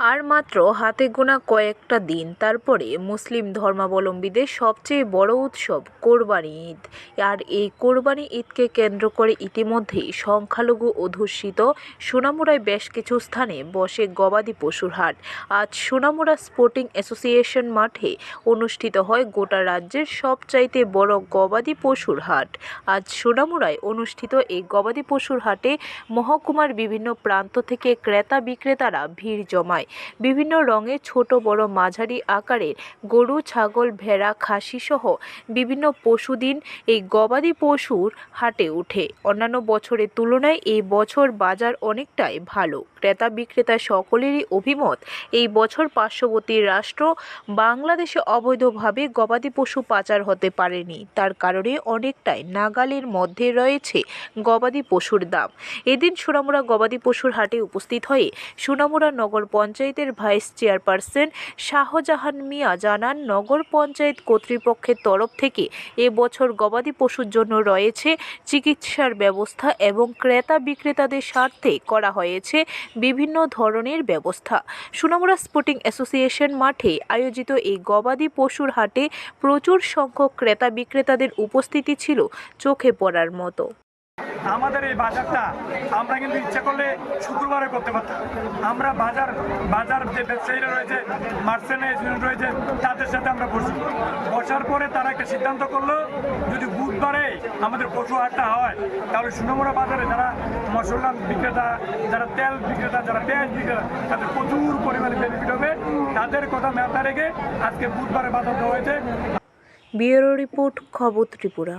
আর মাত্র হাতে গোনা কয়েকটা দিন তারপরে মুসলিম ধর্মাবলম্বীদের সবচেয়ে বড় উৎসব কোরবানি ঈদ। আর এই কোরবানি ঈদকে কেন্দ্র করে ইতিমধ্যেই সংখ্যালঘু অধ্যুষিত সোনামুড়ায় বেশ কিছু স্থানে বসে গবাদি পশুর হাট। আজ সোনামুড়া স্পোর্টিং অ্যাসোসিয়েশন মাঠে অনুষ্ঠিত হয় গোটা রাজ্যের সবচাইতে বড় গবাদি পশুর হাট। আজ সোনামুড়ায় অনুষ্ঠিত এই গবাদি পশুর হাটে মহকুমার বিভিন্ন প্রান্ত থেকে ক্রেতা বিক্রেতারা ভিড় জমায়। বিভিন্ন রঙে ছোট, বড়, মাঝারি আকারের গরু, ছাগল, ভেড়া খাসি সহ বিভিন্ন পশুদিন এই গবাদি পশুর হাটে ওঠে। অন্যান্য বছরের তুলনায় এই বছর বাজার অনেকটাই ভালো। ক্রেতা বিক্রেতা সকলেরই অভিমত, এই বছর পার্শ্ববর্তী রাষ্ট্র বাংলাদেশে অবৈধভাবে গবাদি পশু পাচার হতে পারেনি। তার কারণে অনেকটাই নাগালের মধ্যে রয়েছে গবাদি পশুর দাম। এদিন সোনামুড়া গবাদি পশুর হাটে উপস্থিত হয়ে সোনামুড়া নগর পঞ্চায়েতের ভাইস চেয়ারপারসন শাহজাহান মিয়া জানান, নগর পঞ্চায়েত কর্তৃপক্ষের তরফ থেকে এবছর গবাদি পশুর জন্য রয়েছে চিকিৎসার ব্যবস্থা এবং ক্রেতা বিক্রেতাদের স্বার্থে করা হয়েছে বিভিন্ন ধরনের ব্যবস্থা। সুনামুরা স্পোর্টিং অ্যাসোসিয়েশন মাঠে আয়োজিত এই গবাদি পশুর হাটে প্রচুর সংখ্যক ক্রেতা বিক্রেতাদের উপস্থিতি ছিল চোখে পড়ার মতো। আমাদের এই বাজারটা আমরা কিন্তু ইচ্ছা করলে শুক্রবারে করতে পারতাম। আমরা বাজার বাজার যে ব্যবসায়ীরা রয়েছে মার্চেন্ট রয়েছে, তাদের সাথে আমরা বসি। বসার পরে তারা একটা সিদ্ধান্ত করল, যদি বুধবারে আমাদের পশু হাটটা হয়, তাহলে সুনমুরা বাজারে যারা মশলা বিক্রেতা, যারা তেল বিক্রেতা, যারা পেঁয়াজ বিক্রেতা, তাদের প্রচুর পরিমাণে বেনিফিট হবে। তাদের কথা মাথায় রেখে আজকে বুধবারে বাজার দেওয়া হয়েছে। ব্যুরো রিপোর্ট, খবর ত্রিপুরা।